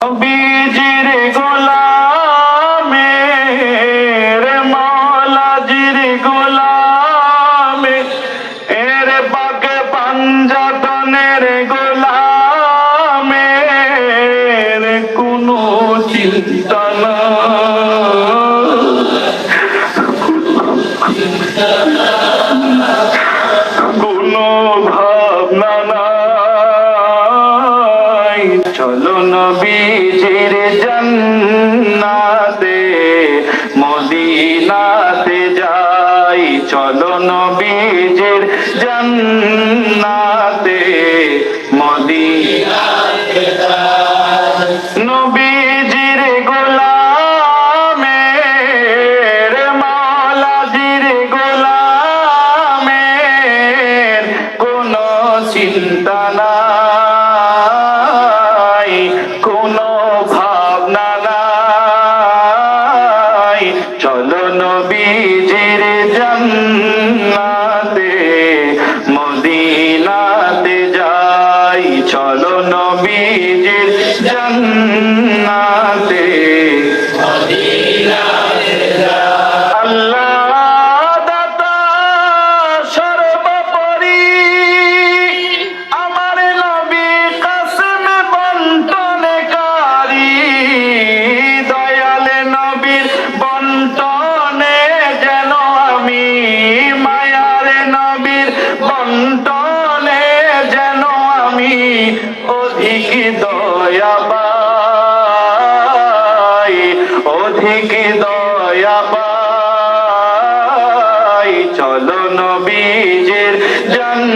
Don't be চলো নবীজির জন্নাতে মদিনাতে যাই। চলো নবীজির জন্নাতে।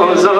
knows of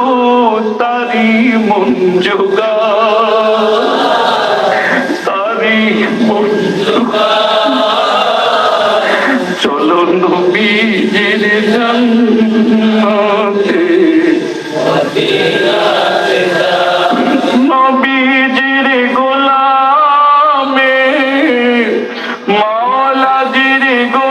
মঞ্জুগা তারি মঞ্জুগা চলো নবীজির জন্মতে নবীজির গোলামে মাওলাজির গোলামে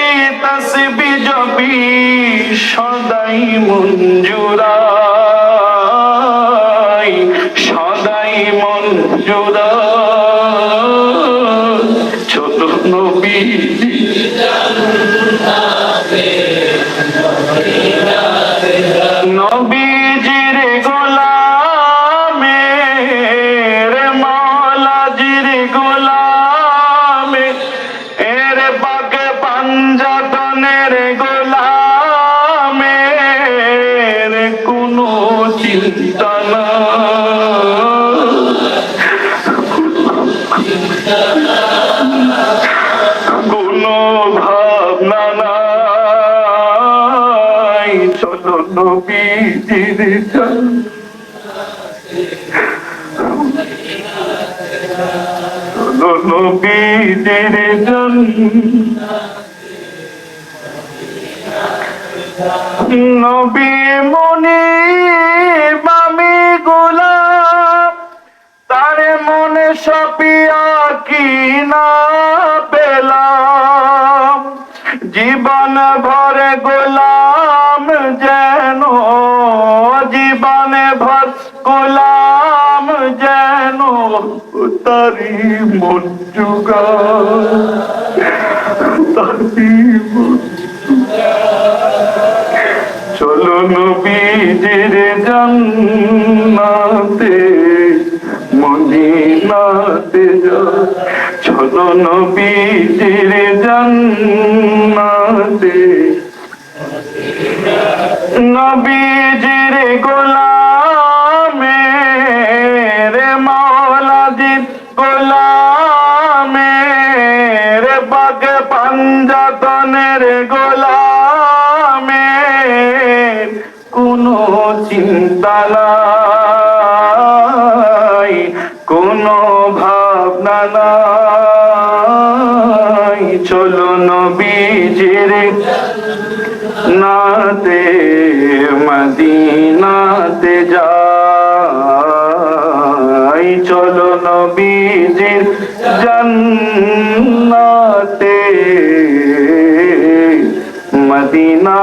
সদাই মঞ্জুরাই সদাই মঞ্জুরা ছোট নবী নবীজির নবী মুনি বামি গোলাপ তারে মনে সপিয়া কি না পেলাম জীবন ভরে গোলাম তারি মন চলো নবীজির জান্নাতে মদিনাতে চলো নবীজির জান্নাতে। নবীজির গোলামে মাওলাজির গোলামে রে বাগ পাঞ্জাতনের গোলামে কোনো চিন্তা নাই, কোনো ভাবনা নাই। চলো নবীজির নাতে চলো নবীজির জন্নাতে। মদিনা